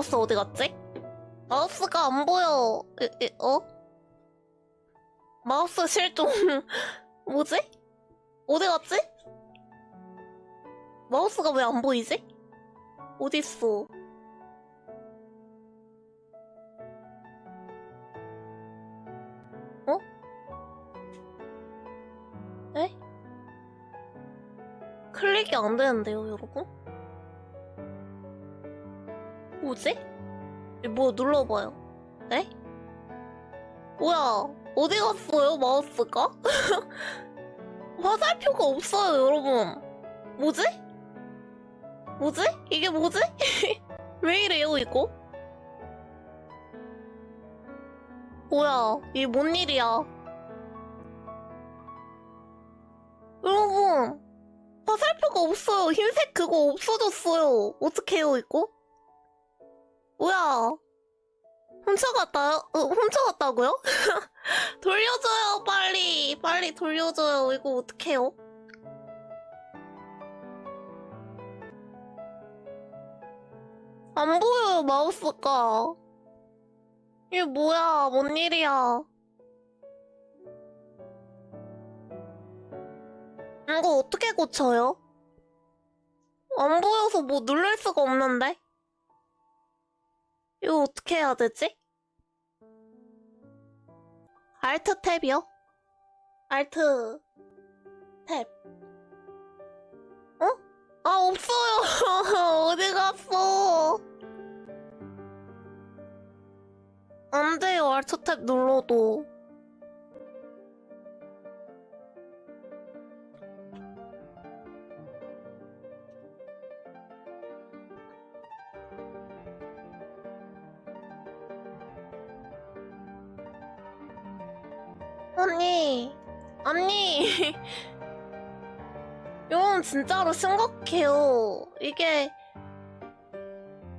마우스 어디 갔지? 마우스가 안 보여. 에, 에, 어? 마우스 실종. 뭐지? 어디 갔지? 마우스가 왜 안 보이지? 어딨어? 어? 에? 클릭이 안 되는데요, 여러분? 뭐지? 뭐 눌러봐요. 네? 뭐야? 어디 갔어요, 마우스가? 화살표가 없어요, 여러분. 뭐지? 뭐지? 이게 뭐지? 왜 이래요, 이거? 뭐야, 이게 뭔 일이야? 여러분, 화살표가 없어요. 흰색 그거 없어졌어요. 어떡해요, 이거? 뭐야? 훔쳐갔다요? 어, 훔쳐갔다고요? 돌려줘요, 빨리. 빨리 돌려줘요. 이거 어떡해요? 안 보여요, 마우스가. 이게 뭐야, 뭔 일이야. 이거 어떻게 고쳐요? 안 보여서 뭐 누를 수가 없는데? 이거 어떻게 해야 되지? 알트 탭이요? 알트 탭. 어? 아, 없어요. 어디 갔어? 안 돼요. 알트 탭 눌러도. 언니, 언니. 이건 진짜로 심각해요. 이게,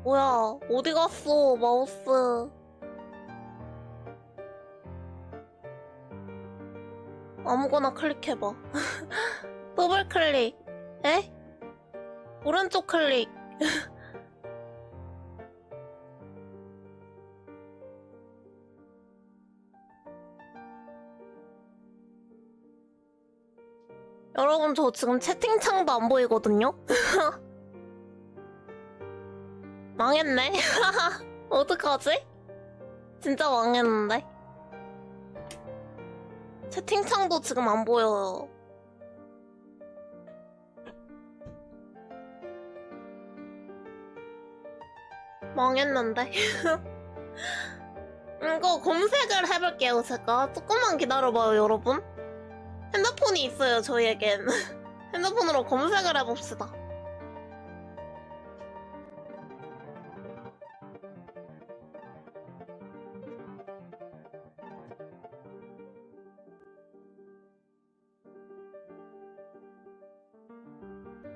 뭐야, 어디 갔어, 마우스. 아무거나 클릭해봐. 더블 클릭. 에? 오른쪽 클릭. 여러분, 저 지금 채팅창도 안 보이거든요? 망했네. 어떡하지? 진짜 망했는데? 채팅창도 지금 안 보여요. 망했는데? 이거 검색을 해볼게요, 제가. 조금만 기다려봐요, 여러분. 핸드폰이 있어요, 저희에겐. 핸드폰으로 검색을 해봅시다.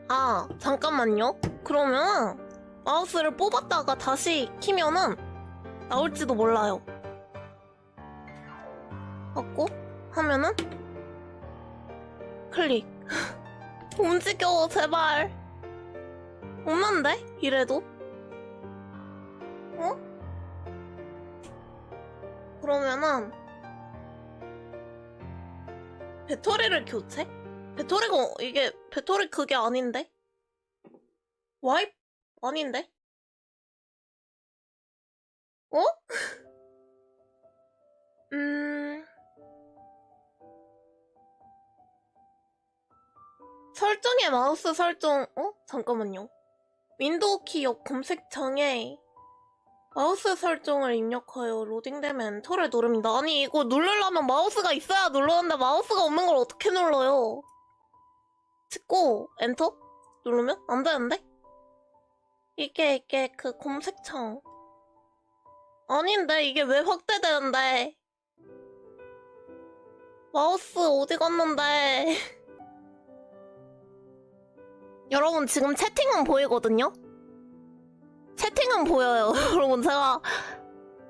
아, 잠깐만요. 그러면 마우스를 뽑았다가 다시 키면은 나올지도 몰라요. 받고 하면은 클릭. 움직여, 제발. 없는데? 이래도? 어? 그러면은, 배터리를 교체? 배터리가, 이게, 배터리 그게 아닌데? 와입? 아닌데? 어? 설정에 마우스 설정, 어? 잠깐만요. 윈도우 키 옆 검색창에 마우스 설정을 입력하여 로딩되면 엔터를 누릅니다. 아니, 이거 누르려면 마우스가 있어야 누르는데 마우스가 없는 걸 어떻게 눌러요? 찍고 엔터? 누르면? 안 되는데? 이게, 이게 그 검색창. 아닌데, 이게 왜 확대되는데? 마우스 어디 갔는데? 여러분 지금 채팅은 보이거든요? 채팅은 보여요. 여러분 제가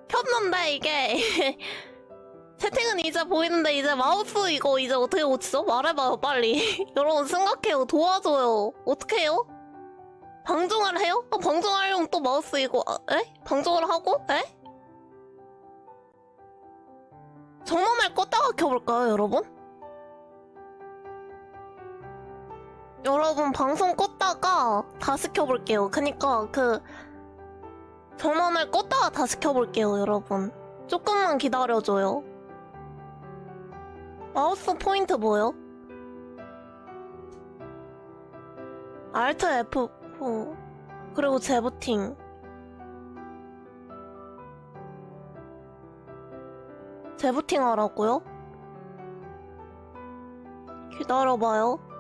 폈는데 이게 채팅은 이제 보이는데 이제 마우스 이거 이제 어떻게 고치죠? 말해봐요 빨리. 여러분 생각해요. 도와줘요. 어떻게 해요? 방종을 해요? 아, 방종하려면 또 마우스 이거 아, 에? 방종을 하고? 에? 전원을 껐다가 켜볼까요 여러분? 여러분 방송 껐다가 다시 켜볼게요. 그니까 그 전원을 껐다가 다시 켜볼게요 여러분. 조금만 기다려줘요. 마우스 포인트 뭐요? Alt F4 그리고 재부팅. 재부팅 하라고요? 기다려봐요